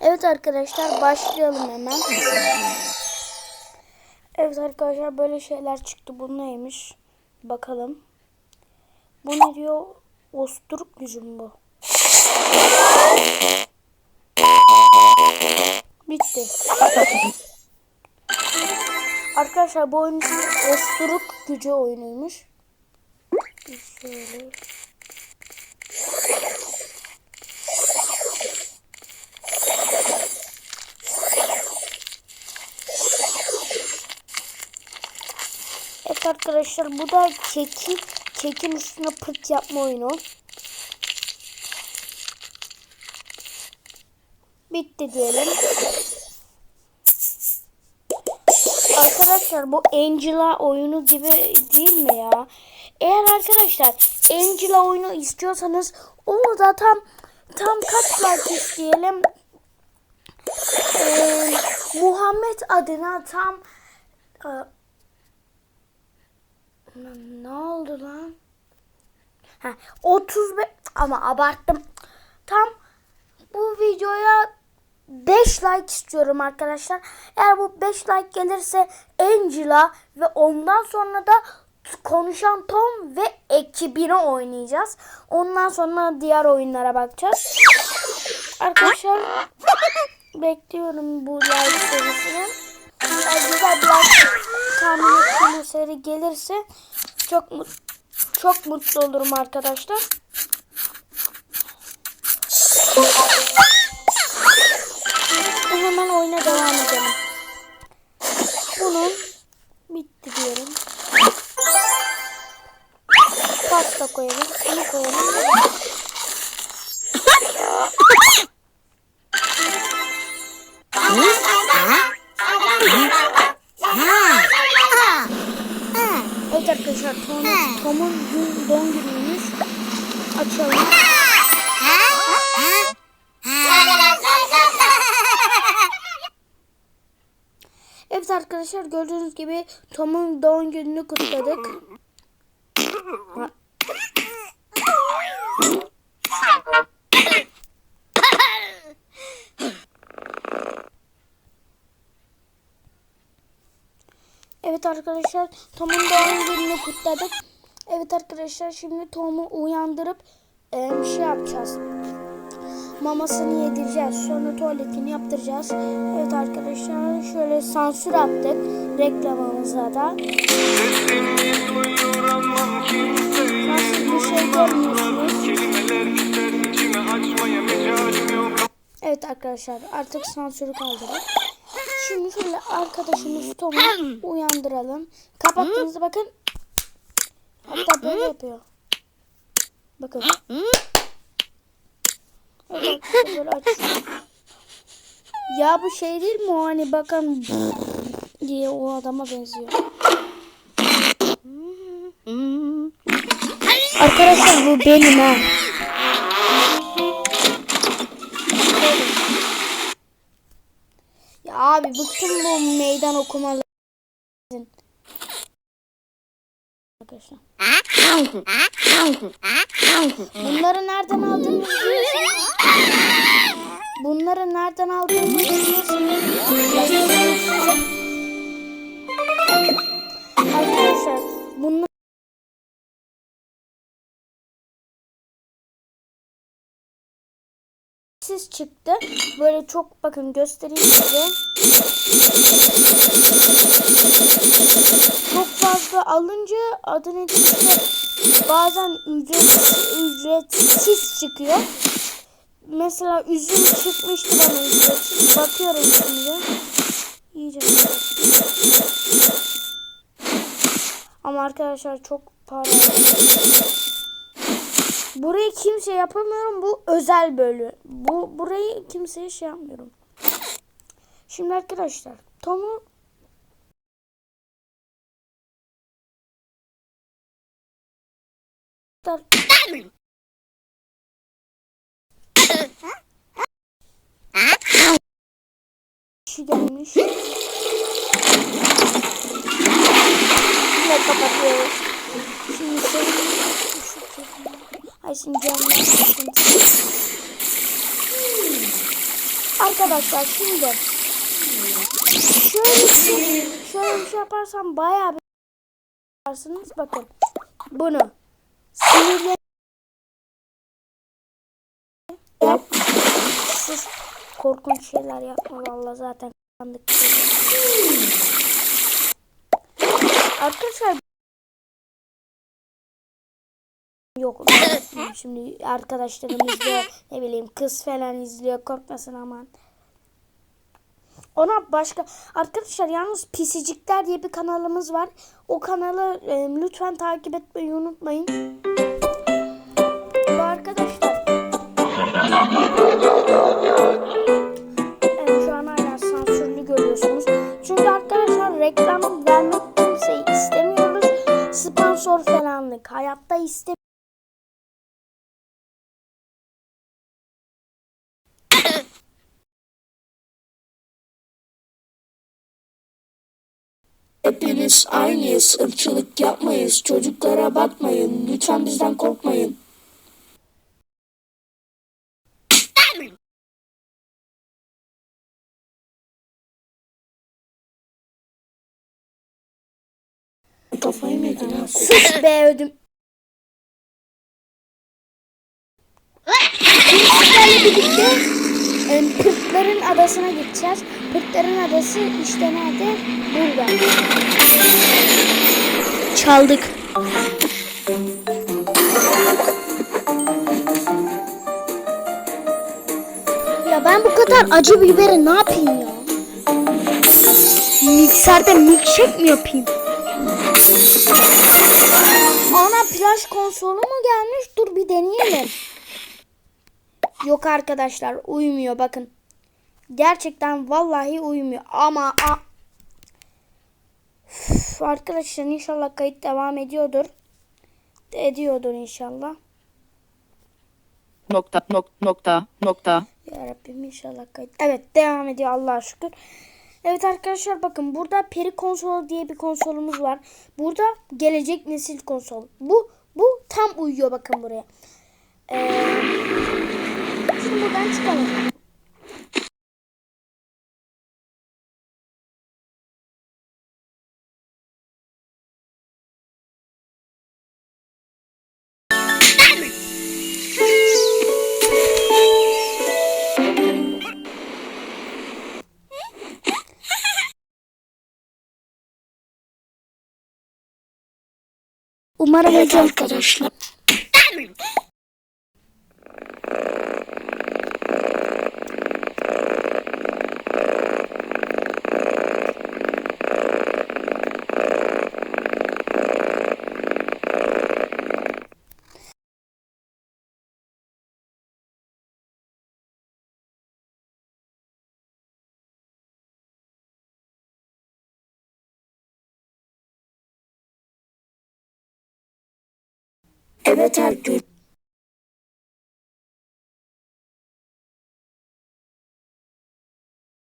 Evet arkadaşlar başlayalım hemen. Evet arkadaşlar böyle şeyler çıktı. Bu neymiş? Bakalım. Bu ne diyor? Osturuk gücüm bu. Bitti. Arkadaşlar bu oyun Osturuk gücü oyunuymuş. Şöyle. Arkadaşlar bu da keki, kekin üstüne pırt yapma oyunu. Bitti diyelim. Arkadaşlar bu Angela oyunu gibi değil mi ya? Eğer arkadaşlar Angela oyunu istiyorsanız onu da tam tam kaç like isteyelim? Ee, Muhammed adına tam e, ne oldu lan? Ha, 35 ama abarttım. Tam bu videoya 5 like istiyorum arkadaşlar. Eğer bu 5 like gelirse Angela ve ondan sonra da konuşan Tom ve ekibini oynayacağız. Ondan sonra diğer oyunlara bakacağız. Arkadaşlar bekliyorum bu like serisini. Güzel bir like tahmin seri gelirse çok çok mutlu olurum arkadaşlar. Hemen oyuna devam edelim. Bunun bitti diyorum. Pasta koyalım. Bunu koyalım. Evet arkadaşlar Tom, Tom'un gün, doğum günüymüş. Açalım. Evet arkadaşlar gördüğünüz gibi Tom'un doğum gününü kutladık. Evet arkadaşlar Tom'un doğum gününü kutladık. Evet arkadaşlar şimdi Tom'u uyandırıp e, bir şey yapacağız. Mamasını yedireceğiz. Sonra tuvaletini yaptıracağız. Evet arkadaşlar şöyle sansür attık reklamımıza da. Nasıl bir şey görmüyorsunuz. Evet arkadaşlar artık sansürü kaldırdık. Şimdi şöyle arkadaşımız Tom'u uyandıralım. Kapattığınızda bakın. Hatta böyle yapıyor. Bakın. Evet arkadaşlar böyle açıyor. Ya bu şey değil mi o hani bakın diye o adama benziyor. Arkadaşlar bu benim ha. Abi bıktım bu meydan okumaları. Arkadaşlar. Bunları nereden aldığını biliyorsunuz. Bunları nereden aldığını biliyorsunuz. Arkadaşlar bunlar ses çıktı. Böyle çok bakın göstereyim size. Çok fazla alınca adı nedir işte bazen ücretsiz, ücretsiz çıkıyor. Mesela üzüm çıkmıştı bana ücretsiz. Bakıyorum şimdi. Yiyeceğim. Ama arkadaşlar çok para. Burayı kimse yapamıyorum. Bu özel bölü. Bu burayı kimseye şey yapmıyorum. Şimdi arkadaşlar Tom'u kişi gelmiş. Yine kapatıyoruz. Şimdi sen Ay şimdi. Arkadaşlar şimdi şöyle şey, şöyle bir şey yaparsam bayağı bir yaparsınız. Bakın bunu sinirle siz korkunç şeyler yapma. Valla zaten kandık arkadaşlar Yok. Şimdi arkadaşlarım izliyor. Ne bileyim kız falan izliyor. Korkmasın aman. Ona başka arkadaşlar yalnız Pisicikler diye bir kanalımız var. O kanalı e, lütfen takip etmeyi unutmayın. Bu arkadaşlar. Evet şu an hala sansürlü görüyorsunuz. Çünkü arkadaşlar reklam vermek kimseyi istemiyoruz. Sponsor falanlık hayatta istemiyoruz. Hepiniz aynıyız. Irkçılık yapmayız. Çocuklara bakmayın. Lütfen bizden korkmayın. Kafayı mı yedin ha? Sus be ödüm. Birlikte Pırtların adasına gideceğiz. Pırtların adası işte nerede? Burada. Çaldık. Ya ben bu kadar acı biberi ne yapayım ya? Mikserde milkshake mi yapayım? Ana plaj konsolu mu gelmiş? Dur bir deneyelim. Yok arkadaşlar uymuyor bakın. Gerçekten vallahi uymuyor ama a Üf, arkadaşlar inşallah kayıt devam ediyordur. Ediyordur inşallah. nokta nok nokta nokta Ya Rabbim inşallah kayıt. Evet devam ediyor Allah'a şükür. Evet arkadaşlar bakın burada peri konsolu diye bir konsolumuz var. Burada gelecek nesil konsol. Bu bu tam uyuyor bakın buraya. Ee, şimdi buradan çıkalım. Umarım Evet hocam arkadaşlar. Evet arkadaşlar.